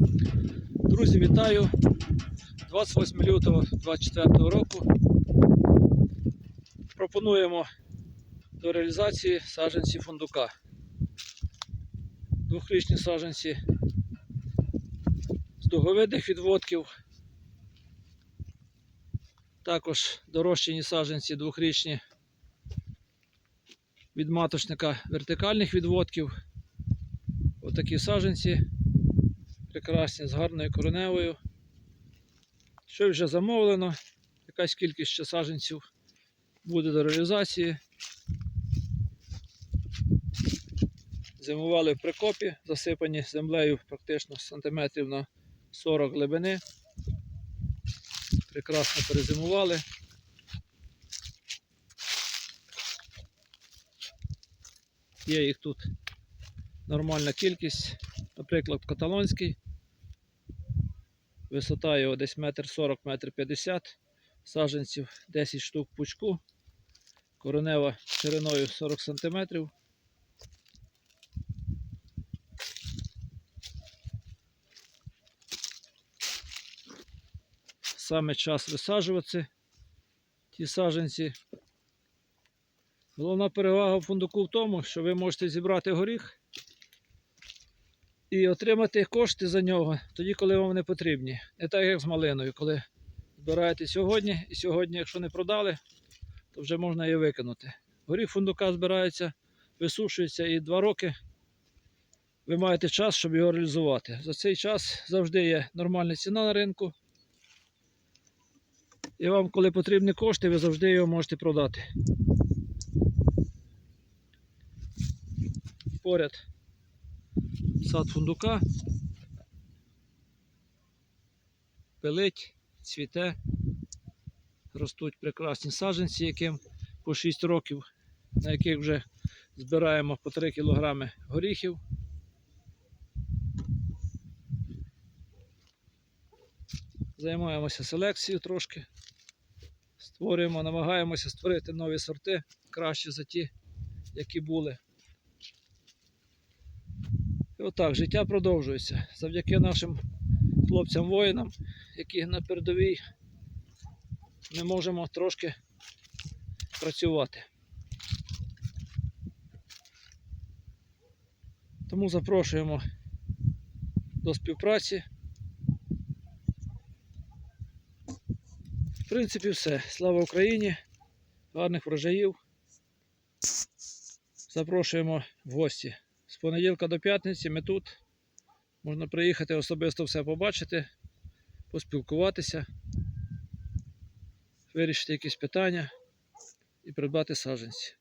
Друзі, вітаю! 28 лютого 2024 року. Пропонуємо до реалізації саджанці фундука. Двохрічні саджанці з дуговидних відводків. Також дорощені саджанці двохрічні від маточника вертикальних відводків. Отакі саджанці прекрасні з гарною кореневою. Що вже замовлено, якась кількість ще саджанців буде до реалізації. Зимували в прикопі, засипані землею практично сантиметрів на 40 глибини. Прекрасно перезимували. Є їх тут нормальна кількість. Наприклад, каталонський. Висота його десь метр 40, метр 50 саджанців 10 штук пучку. Коренева шириною 40 см. Саме час висаджувати ті саджанці. Головна перевага фундуку в тому, що ви можете зібрати горіх і отримати кошти за нього тоді, коли вам не потрібні. Не так, як з малиною, коли збираєте сьогодні, і сьогодні, якщо не продали, то вже можна її викинути. Горіх фундука збирається, висушується і два роки ви маєте час, щоб його реалізувати. За цей час завжди є нормальна ціна на ринку. І вам, коли потрібні кошти, ви завжди його можете продати. Поряд сад фундука. Пилить, цвіте, ростуть прекрасні саджанці, яким по 6 років, на яких вже збираємо по 3 кг горіхів. Займаємося селекцією трошки, створюємо, намагаємося створити нові сорти краще за ті, які були. І отак, життя продовжується. Завдяки нашим хлопцям-воїнам, які на передовій ми можемо трошки працювати. Тому запрошуємо до співпраці. В принципі, все. Слава Україні! Гарних врожаїв. Запрошуємо в гості. З понеділка до п'ятниці ми тут. Можна приїхати особисто все побачити, поспілкуватися, вирішити якісь питання і придбати саджанці.